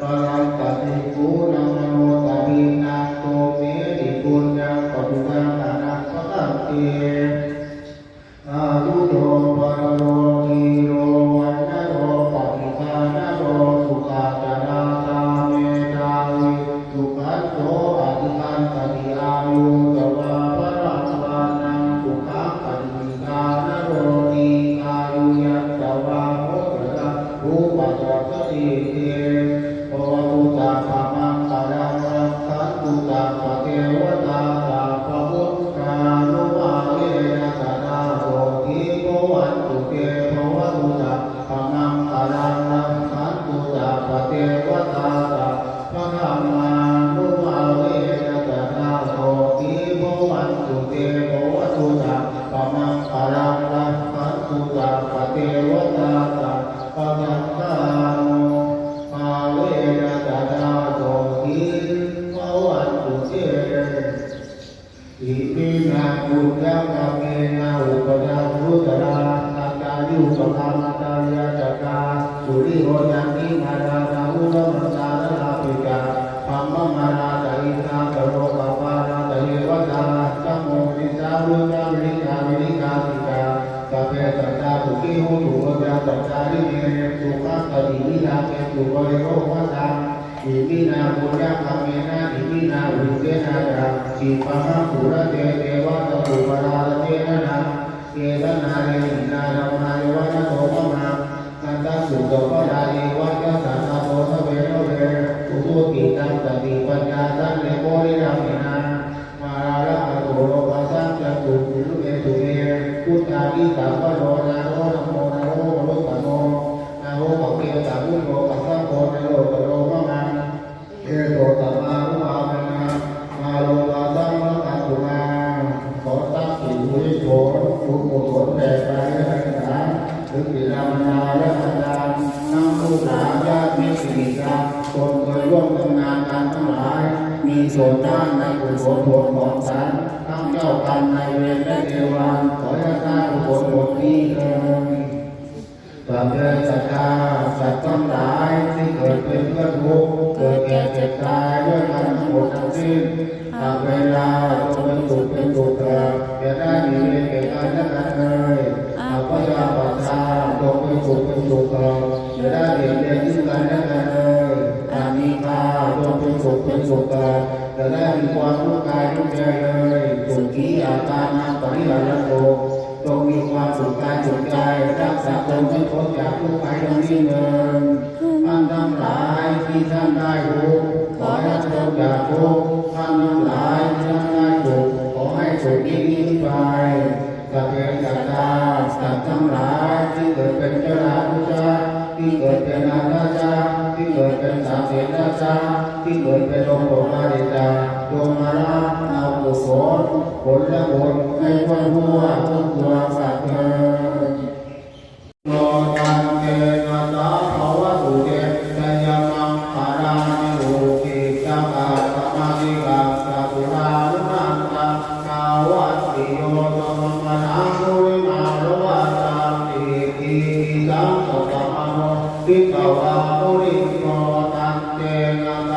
ปรั งคารังรักขันตุตาภะเทวตาตาภะธรรมานุมา ปุญญกรรมเมนะอุปนังรุตระสัตตายุปกรรมตายาจักกาสุริโหยันติมารานาอุรมัสสานาลาภิกาปัมมมานาตอินทาตโรปปานาตเยวตาสัมโมนิสาวุญาวิกาวิกาติกาสัพเพสัตตาสุขีโหตุโหจาสัจจาริเมสุขัสสติวินาเกตุโกเรโรวัตาอิมินาบุญญาคาเมนะอิมินาวิเศษนาจาสีปะมะปุระเตเทวะ ตะปุปะราเตนะนะเกตนาเรนินารรมายวะนะโตมะมานันตสุตปะดาเอวะยะสันตโตทะเวโนเวอุตุกิตังตติปัญญาสังเลโกริรามินามาราระมะโตโรปัสสังจตุปุรุเมตุเมพุทธาอิตัปะโรนะ บุญกุศลแด่พระยะถาถึงปิรามนาและอาจารย์นั่งผู้หลานญาติมิตรสิริกันคนเคยร่วมทำงานกันทั้งหลาย มีส่วนด้านในกุศลผลของฉันทั้งเจ้ากรรมนายเวรและเทวันขอให้ได้กุศลผลนี้เถิดสัพเพสัตตาสัตว์ทั้งหลายที่เกิดเป็นเพื่อนทุกข์ เกิดแก่เจ็บตายด้วยกันทั้งหมดทั้งสิ้นหากเวลาจงเป็นสุขเป็นสุขเถิดอย่าได้มีเวรแก่กันและกันเลยหากพระยาบาทาจงเป็นสุขเป็นสุขเถิดอย่าได้เบียดเบียนซึ่งกันและกันเลยอามีคาจงเป็นสุขเป็นสุขเถิดอย่าได้มีความทุกข์กายทุกข์ใจเลยสุขีอาตานาปริหารโตจงมีความสุขกายสุขใจรักษาตนให้พ้นจากทุกข์ภัยทั้งสิ้นเถิด ที่ท่านได้รู้ขอให้พ้นจากทุกข์ท่านทั้งหลายท่านได้สุขขอให้สุขยิ่งยิ่งไปสัพเพสัตตาสัตว์ทั้งหลายที่เกิดเป็นเจ้าราชาที่เกิดเป็นนาราชาที่เกิดเป็นสามเสนราชาที่เกิดเป็นองค์ปมาริตาโยมาราเอากุศลผลและผลให้พ้นทั่วทุกตัว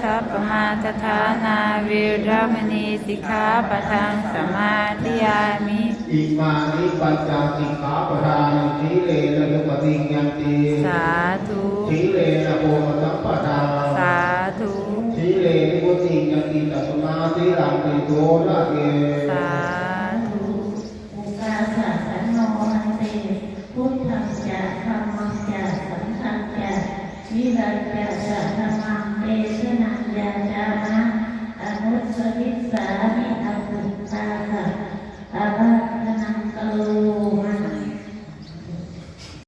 ชาปมาทฐานาเวรมณีสิกขาปะทังสมาธิยามิอิมานิปัญจสิกขาปะทานิทีเลนะยุปติยันติสาธุทีเลนะโพมสัมปทาสาธุทีเลนิพุติยันติตัสมาธิรังติโตนะเกสาธุอุกาสะสันโนหันเตพุทธังจะธรรมังจะสังฆังจะวิรังจะจะธรรมังเ